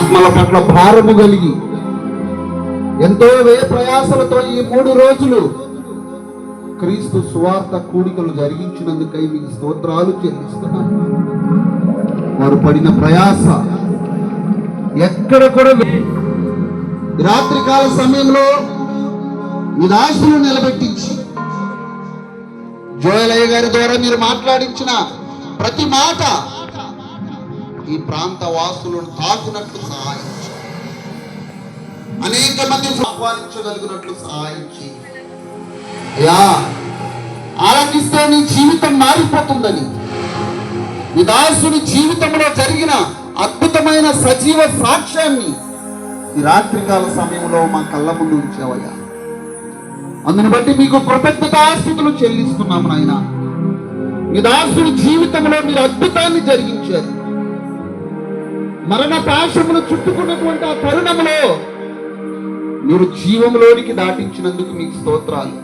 ఆత్మల పట్ల భారము కలిగి ఎంతో వ్యయ ప్రయాసలతో ఈ మూడు రోజులు క్రీస్తు సువార్త కూడికలు జరిగించినందుకై మీకు స్తోత్రాలు చెల్లిస్తున్నాను. వారు పడిన ప్రయాస ఎక్కడ కూడా రాత్రికాల సమయంలో నిరాశలు నిలబెట్టించి జోయలయ్య గారి ద్వారా మీరు మాట్లాడించిన ప్రతి మాట ఈ ప్రాంత వాసులను తాకునట్లు సహాయం అనేక మంది ఆహ్వానించగలిగినట్లు సహాయం చేయండి. అయ్యా ఆలకిస్తే నీ జీవితం మారిపోతుందని నీ దాసుని జీవితంలో జరిగిన అద్భుతమైన సజీవ సాక్ష్యాన్ని ఈ రాత్రికాల సమయంలో మా కళ్ళ ముందు ఉంచావయ్యా అందుని బట్టి మీకు కృతజ్ఞతాస్థుతులు చెల్లిస్తున్నాము నాయన మీ దాసుని జీవితంలో మీరు అద్భుతాన్ని జరిగించారు మరణ పాశమును చుట్టుకున్నటువంటి ఆ తరుణంలో మీరు జీవంలోనికి దాటించినందుకు మీకు స్తోత్రాలు.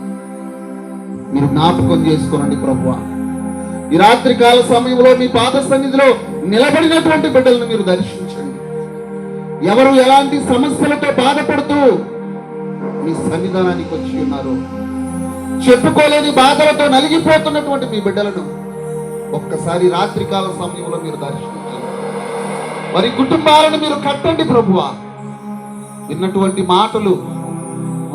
మీరు జ్ఞాపకం చేసుకోనండి ప్రభు ఈ రాత్రి కాల సమయంలో మీ పాద సన్నిధిలో నిలబడినటువంటి బిడ్డలను మీరు దర్శించండి. ఎవరు ఎలాంటి సమస్యలతో బాధపడుతూ మీ సన్నిధానానికి వచ్చి ఉన్నారు చెప్పుకోలేని బాధలతో నలిగిపోతున్నటువంటి మీ బిడ్డలను ఒక్కసారి రాత్రికాల సమయంలో మీరు దర్శించండి. వారి కుటుంబాలను మీరు కట్టండి ప్రభువా. విన్నటువంటి మాటలు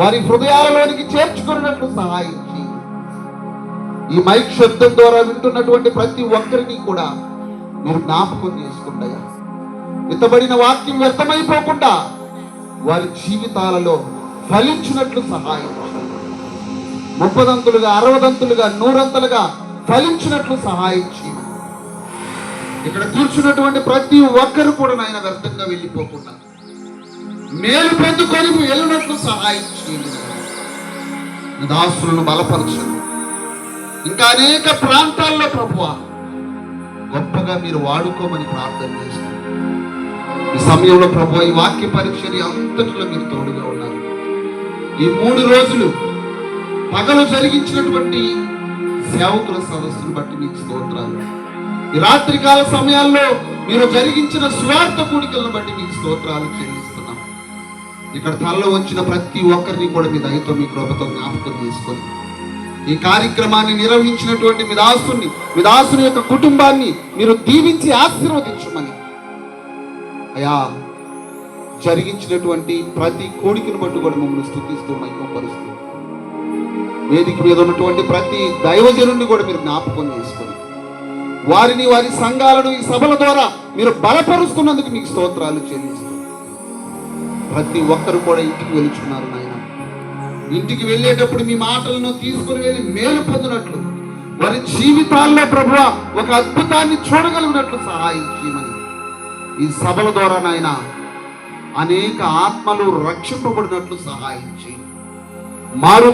వారి హృదయాలలోనికి చేర్చుకున్నట్లు సహాయించి. ఈ మైక్ శబ్దం ద్వారా వింటున్నటువంటి ప్రతి ఒక్కరిని కూడా మీరు జ్ఞాపకం చేసుకుంటాయా విత్తబడిన వాక్యం వ్యర్థమైపోకుండా వారి జీవితాలలో ఫలించినట్లు సహాయం ముప్పదంతులుగా అరవదంతులుగా నూరంతులుగా ఫలించినట్లు సహాయించి. ఇక్కడ కూర్చున్నటువంటి ప్రతి ఒక్కరు కూడా నాయన వ్యర్థంగా వెళ్ళిపోకుండా మేలు పొందుకొని వెళ్ళినట్లు సహాయం చేయండి. దాసులను బలపరచండి. ఇంకా అనేక ప్రాంతాల్లో ప్రభువ గొప్పగా మీరు వాడుకోమని ప్రార్థన చేస్తాను ఈ సమయంలో ప్రభు ఈ వాక్య పరీక్షని అంతటిలో మీరు తోడుగా ఉన్నారు. ఈ మూడు రోజులు పగలు జరిగించినటువంటి సేవకుల సదస్సును బట్టి మీకు స్తోత్రాలు. ఈ రాత్రికాల సమయాల్లో మీరు జరిగించిన స్వార్థ కూడికలను బట్టి మీకు స్తోత్రాలు చెల్లిస్తున్నాం. ఇక్కడ త్వరలో వచ్చిన ప్రతి ఒక్కరిని కూడా మీ దయతో మీ కృపతో జ్ఞాపకం చేసుకొని ఈ కార్యక్రమాన్ని నిర్వహించినటువంటి మీ దాసుని మీ దాసుని యొక్క కుటుంబాన్ని మీరు దీవించి ఆశీర్వదించమని. అయా జరిగించినటువంటి ప్రతి కోడికను బట్టి కూడా మమ్మల్ని స్థుతిస్తూ మైకంపరుస్తూ వేదిక మీద ఉన్నటువంటి ప్రతి దైవజనుడిని కూడా మీరు జ్ఞాపకం చేసుకోండి వారిని వారి సంఘాలను ఈ సభల ద్వారా మీరు బలపరుస్తున్నందుకు మీకు స్తోత్రాలు చెల్లిస్తూ ప్రతి ఒక్కరు కూడా ఇంటికి వెలుచున్నారు నాయన. ఇంటికి వెళ్ళేటప్పుడు మీ మాటలను తీసుకుని వెళ్ళి మేలు పొందినట్లు వారి జీవితాల్లో ప్రభు ఒక అద్భుతాన్ని చూడగలిగినట్లు సహాయం చేయమని. ఈ సభల ద్వారా నాయన అనేక ఆత్మలు రక్షింపబడినట్లు సహాయం చేయి. మారు